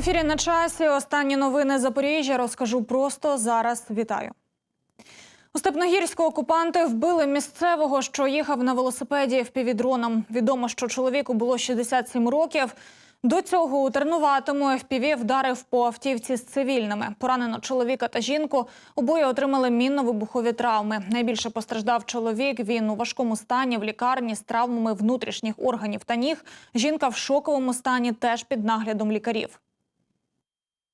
ефірі на часі. Останні новини Запоріжжя розкажу просто зараз. Вітаю. У Степногірську окупанти вбили місцевого, що їхав на велосипеді впівдроном. Відомо, що чоловіку було 67 років. До цього у Тернуватому ФПВ вдарив по автівці з цивільними. Поранено чоловіка та жінку. Обоє отримали мінно-вибухові травми. Найбільше постраждав чоловік. Він у важкому стані в лікарні з травмами внутрішніх органів та ніг. Жінка в шоковому стані теж під наглядом лікарів.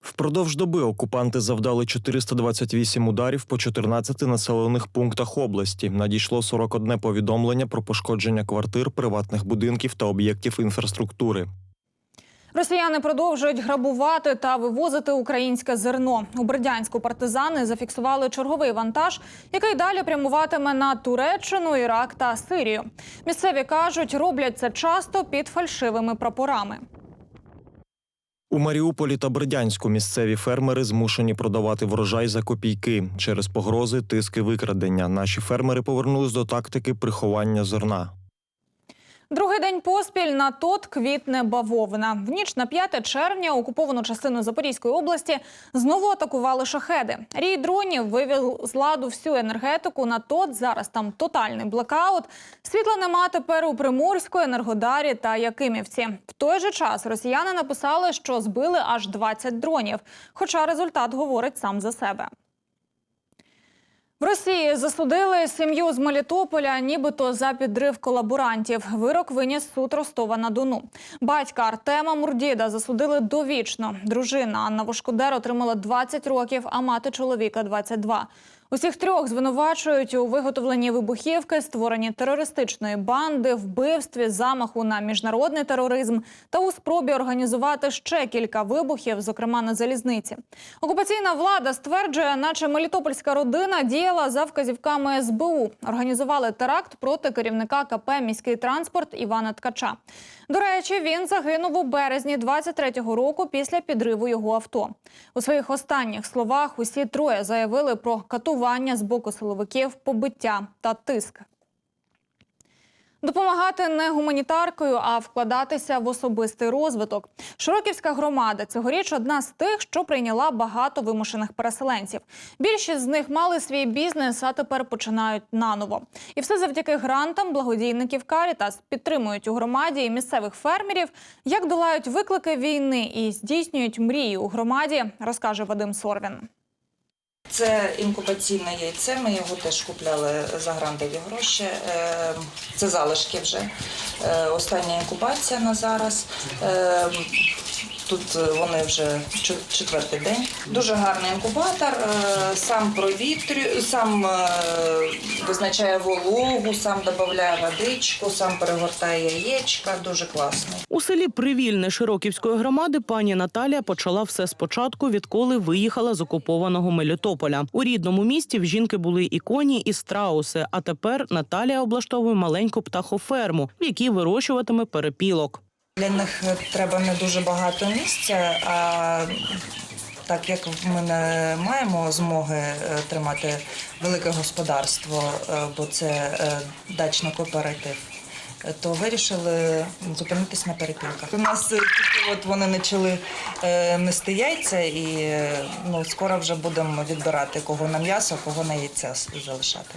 Впродовж доби окупанти завдали 428 ударів по 14 населених пунктах області. Надійшло 41 повідомлення про пошкодження квартир, приватних будинків та об'єктів інфраструктури. Росіяни продовжують грабувати та вивозити українське зерно. У Бердянську партизани зафіксували черговий вантаж, який далі прямуватиме на Туреччину, Ірак та Сирію. Місцеві кажуть, роблять це часто під фальшивими прапорами. У Маріуполі та Бердянську місцеві фермери змушені продавати врожай за копійки через погрози, тиски, викрадення. Наші фермери повернулись до тактики приховання зерна. Другий день поспіль на тот квітне бавовна. В ніч на 5 червня окуповану частину Запорізької області знову атакували шахеди. Рій дронів вивів з ладу всю енергетику на тот. Зараз там тотальний блекаут. Світла нема тепер у Приморську, Енергодарі та Якимівці. В той же час росіяни написали, що збили аж 20 дронів. Хоча результат говорить сам за себе. В Росії засудили сім'ю з Мелітополя, нібито за підрив колаборантів. Вирок виніс суд Ростова на Дону. Батька Артема Мурдіда засудили довічно. Дружина Анна Вошкодер отримала 20 років, а мати чоловіка 22. Усіх трьох звинувачують у виготовленні вибухівки, створенні терористичної банди, вбивстві, замаху на міжнародний тероризм та у спробі організувати ще кілька вибухів, зокрема на залізниці. Окупаційна влада стверджує, наче Мелітопольська родина діяла за вказівками СБУ. Організували теракт проти керівника КП міський транспорт Івана Ткача. До речі, він загинув у березні 23-го року після підриву його авто. У своїх останніх словах усі троє заявили про катування з боку силовиків, побиття та тиск. Допомагати не гуманітаркою, а вкладатися в особистий розвиток. Широківська громада цьогоріч одна з тих, що прийняла багато вимушених переселенців. Більшість з них мали свій бізнес, а тепер починають наново. І все завдяки грантам благодійників Карітас підтримують у громаді і місцевих фермерів, як долають виклики війни і здійснюють мрії у громаді, розкаже Вадим Сорвін. Це інкубаційне яйце. Ми його теж купляли за грантові гроші. Е, Це залишки вже. Е, Остання інкубація на зараз. Е, Тут вони вже четвертий день. Дуже гарний інкубатор. е, Сам провітрює, сам е, визначає вологу, сам додає водичку, сам перегортає яєчка. Дуже класний. У селі Привільне Широківської громади пані Наталія почала все спочатку, відколи виїхала з окупованого Мелітополя. У рідному місті в жінки були і коні, і страуси. А тепер Наталія облаштовує маленьку птахоферму, в якій вирощуватиме перепілок. Для них треба не дуже багато місця, а так як ми не маємо змоги е, тримати велике господарство, е, бо це е, дачний кооператив, е, то вирішили зупинитись на перепілках. У нас е, от вони почали е, нести яйця, і е, ну, скоро вже будемо відбирати кого на м'ясо, кого на яйця залишати.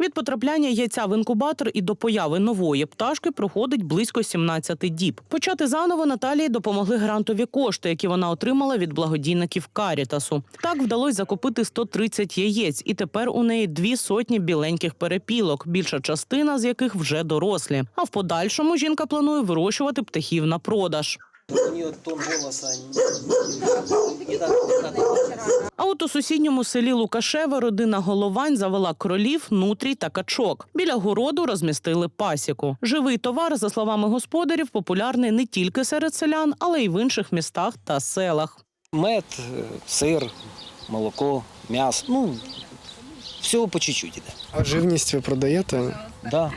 Від потрапляння яйця в інкубатор і до появи нової пташки проходить близько 17 діб. Почати заново Наталії допомогли грантові кошти, які вона отримала від благодійників Карітасу. Так вдалося закупити 130 яєць, і тепер у неї дві сотні біленьких перепілок, більша частина з яких вже дорослі. А в подальшому жінка планує вирощувати птахів на продаж. У нее тон голоса не, не так, не так. А от у сусідньому селі Лукашеве родина Головань завела кролів, нутрій та качок. Біля городу розмістили пасіку. Живий товар, за словами господарів, популярний не тільки серед селян, але й в інших містах та селах. Мед, э, сыр, молоко, мясо. Ну, всього по чуть-чуть іде. А живність ви продаєте? Да.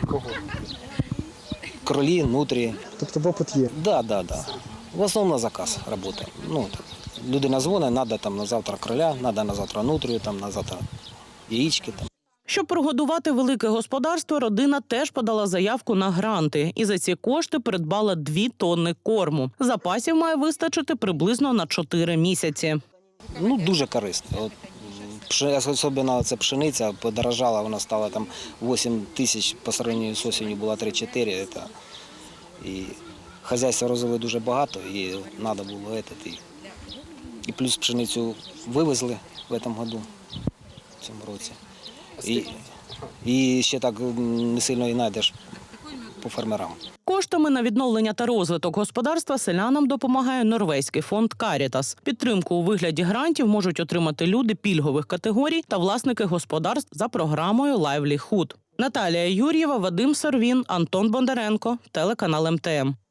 Кролі, нутрі. Тобто попит є. Да, да, да. В основному на заказ робота. Ну. Людина дзвонить, треба там на завтра кроля, треба на завтра нутрію, там на завтра яєчки. Там. Щоб прогодувати велике господарство, родина теж подала заявку на гранти і за ці кошти придбала дві тонни корму. Запасів має вистачити приблизно на 4 місяці. Ну, дуже корисно. От, особливо це пшениця подорожала, вона стала там 8 тисяч по сравнению з осінню була 3-4. І хазяйства розвели дуже багато, і треба було этот, і, плюс пшеницю вивезли в этом году, в цьому році. І, і ще так не сильно і знайдеш по фермерам. Коштами на відновлення та розвиток господарства селянам допомагає норвезький фонд Карітас. Підтримку у вигляді грантів можуть отримати люди пільгових категорій та власники господарств за програмою Livelihood. Наталія Юр'єва, Вадим Сорвін, Антон Бондаренко, телеканал МТМ.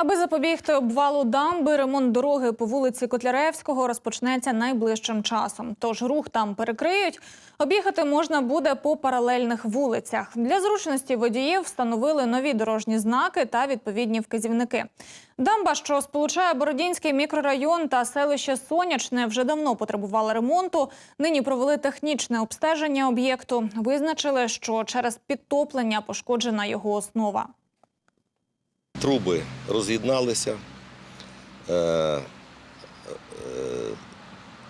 Аби запобігти обвалу дамби, ремонт дороги по вулиці Котляревського розпочнеться найближчим часом. Тож рух там перекриють. Об'їхати можна буде по паралельних вулицях. Для зручності водіїв встановили нові дорожні знаки та відповідні вказівники. Дамба, що сполучає Бородінський мікрорайон та селище Сонячне, вже давно потребувала ремонту. Нині провели технічне обстеження об'єкту. Визначили, що через підтоплення пошкоджена його основа. Труби роз'єдналися. Е, е,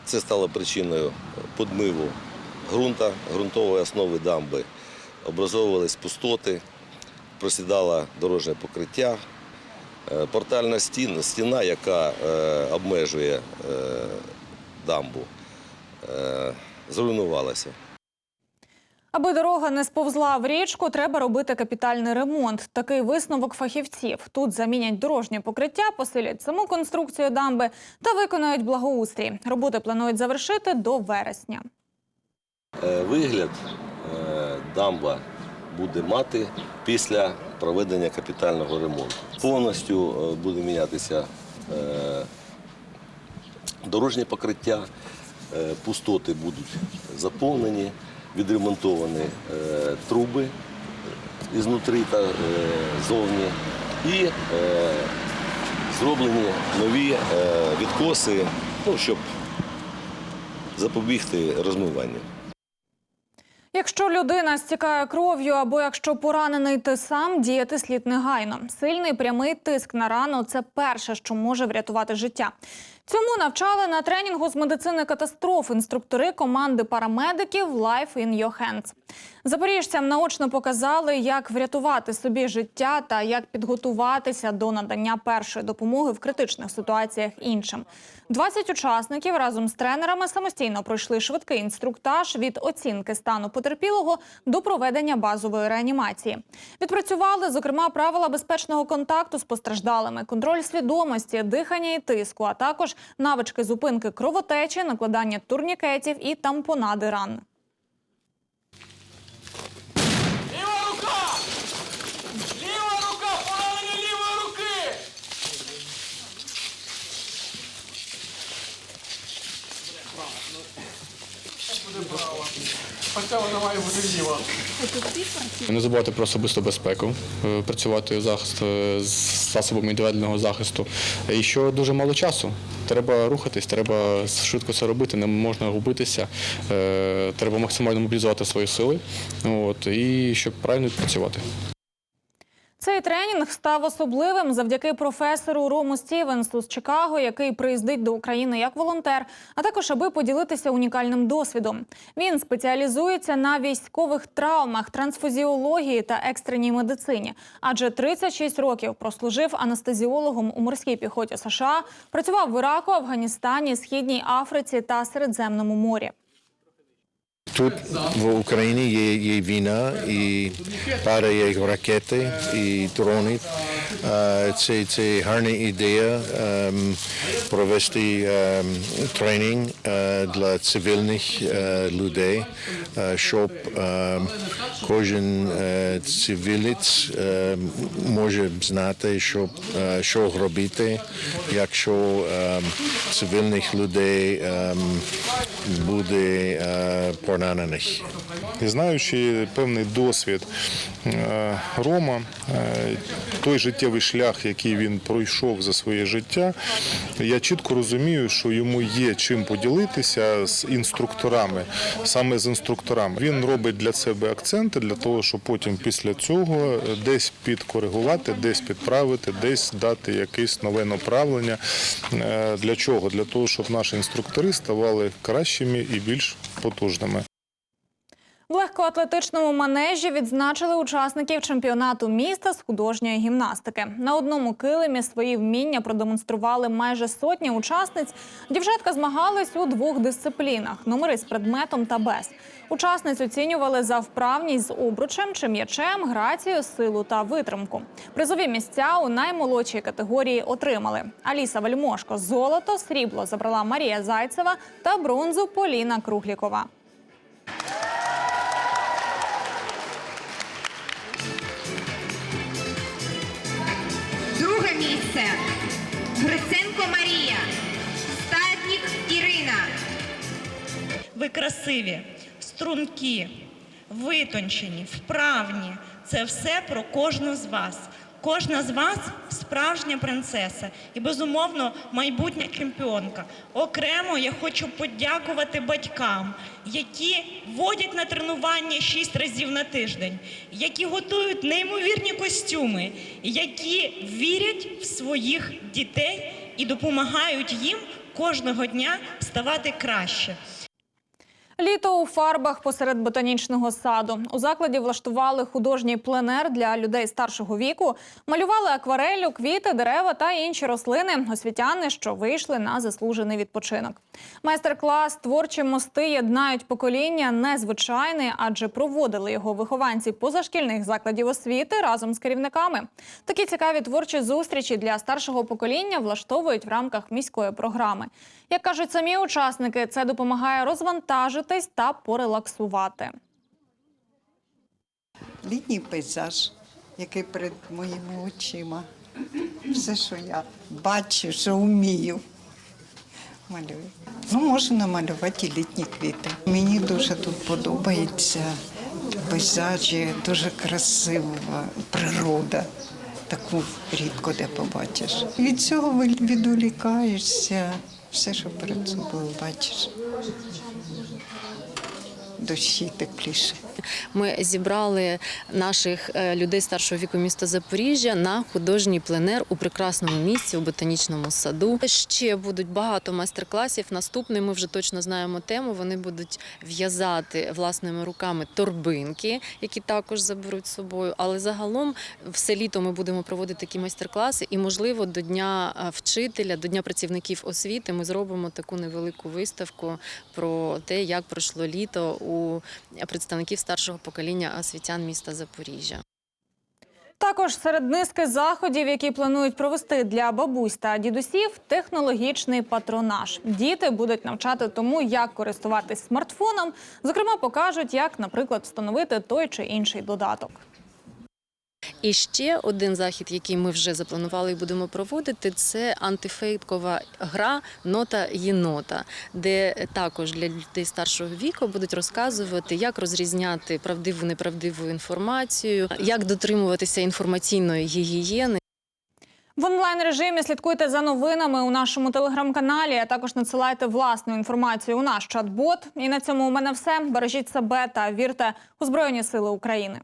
Це стало причиною подмиву ґрунта, ґрунтової основи дамби. Образовувались пустоти, просідало дорожнє покриття. Е, Портальна стіна, стіна яка обмежує дамбу, зруйнувалася. Аби дорога не сповзла в річку, треба робити капітальний ремонт. Такий висновок фахівців. Тут замінять дорожнє покриття, посилять саму конструкцію дамби та виконають благоустрій. Роботи планують завершити до вересня. Е, Вигляд е, дамба буде мати після проведення капітального ремонту. Повністю е, буде мінятися дорожнє покриття, пустоти будуть заповнені, відремонтовані е, труби ізнутрі та е, зовні і е, зроблені нові відкоси, ну, щоб запобігти розмиванню. Якщо людина стікає кров'ю або якщо поранений ти сам, діяти слід негайно. Сильний прямий тиск на рану це перше, що може врятувати життя. Цьому навчали на тренінгу з медицини катастроф інструктори команди парамедиків Life in Your Hands. Запоріжцям наочно показали, як врятувати собі життя та як підготуватися до надання першої допомоги в критичних ситуаціях іншим. 20 учасників разом з тренерами самостійно пройшли швидкий інструктаж від оцінки стану потерпілого до проведення базової реанімації. Відпрацювали, зокрема, правила безпечного контакту з постраждалими, контроль свідомості, дихання і тиску, а також навички зупинки кровотечі, накладання турнікетів і тампонади ран. Хоча вона має бути ліва. Не забувати про особисту безпеку, е, працювати захист е, з засобами індивідуального захисту. І що дуже мало часу. Треба рухатись, треба швидко це робити, не можна губитися. Е, Треба максимально мобілізувати свої сили, от, і щоб правильно відпрацювати. Цей тренінг став особливим завдяки професору Рому Стівенсу з Чикаго, який приїздить до України як волонтер, а також аби поділитися унікальним досвідом. Він спеціалізується на військових травмах, трансфузіології та екстреній медицині. Адже 36 років прослужив анестезіологом у морській піхоті США, працював в Іраку, Афганістані, Східній Африці та Середземному морі. Тут в Україні є, є війна і падає ракети і дрони. Е, Це, це гарна ідея ем, провести ем, тренінг е, для цивільних е, людей, щоб ем, кожен цивілець може знати, що, що робити, якщо цивільних людей буде е, поранених. І знаючи певний досвід е, Рома, е, той життєвий шлях, який він пройшов за своє життя, я чітко розумію, що йому є чим поділитися з інструкторами, саме з інструкторами. Він робить для себе акценти для того, щоб потім після цього десь підкоригувати, десь підправити, десь дати якесь нове направлення. Е, Для чого? Для того, щоб наші інструктори ставали кращими і більш потужними. В легкоатлетичному манежі відзначили учасників чемпіонату міста з художньої гімнастики. На одному килимі свої вміння продемонстрували майже сотня учасниць. Дівчатка змагались у двох дисциплінах: номери з предметом та без. Учасниць оцінювали за вправність з обручем чи м'ячем, грацію, силу та витримку. Призові місця у наймолодшій категорії отримали. Аліса Вельмошко золото, срібло забрала Марія Зайцева та бронзу Поліна Круглікова. Місце. Гриценко Марія. Стаднік Ірина. Ви красиві, стрункі, витончені, вправні. Це все про кожну з вас. Кожна з вас справжня принцеса і, безумовно, майбутня чемпіонка. Окремо я хочу подякувати батькам, які водять на тренування шість разів на тиждень, які готують неймовірні костюми, які вірять в своїх дітей і допомагають їм кожного дня ставати краще. Літо у фарбах посеред ботанічного саду. У закладі влаштували художній пленер для людей старшого віку, малювали аквареллю, квіти, дерева та інші рослини. Освітяни, що вийшли на заслужений відпочинок. Майстер-клас Творчі мости єднають покоління незвичайний, адже проводили його вихованці позашкільних закладів освіти разом з керівниками. Такі цікаві творчі зустрічі для старшого покоління влаштовують в рамках міської програми. Як кажуть самі учасники, це допомагає розвантажитись та порелаксувати. літній пейзаж, який перед моїми очима. Все, що я бачу, що вмію. Малюю. Ну, можу намалювати і літні квіти. Мені дуже тут подобається пейзажі, дуже красива природа. Таку рідко де побачиш. Від цього відволікаєшся. Все, що перед собою бачиш. Дощі тепліше. Ми зібрали наших е, людей старшого віку міста Запоріжжя на художній пленер у прекрасному місці у ботанічному саду. Ще будуть багато майстер-класів. Наступний ми вже точно знаємо тему. Вони будуть в'язати власними руками торбинки, які також заберуть з собою. Але загалом все літо ми будемо проводити такі майстер-класи, і можливо до дня е, вчителя, до дня працівників освіти ми зробимо таку невелику виставку про те, як пройшло літо у представників старшого покоління освітян міста Запоріжжя. Також серед низки заходів, які планують провести для бабусь та дідусів, технологічний патронаж. Діти будуть навчати тому, як користуватись смартфоном. Зокрема, покажуть, як, наприклад, встановити той чи інший додаток. І ще один захід, який ми вже запланували і будемо проводити, це антифейкова гра Нота єнота, де також для людей старшого віку будуть розказувати, як розрізняти правдиву неправдиву інформацію, як дотримуватися інформаційної гігієни. В онлайн режимі слідкуйте за новинами у нашому телеграм-каналі. А також надсилайте власну інформацію у наш чат-бот. І на цьому у мене все. Бережіть себе та вірте у Збройні Сили України.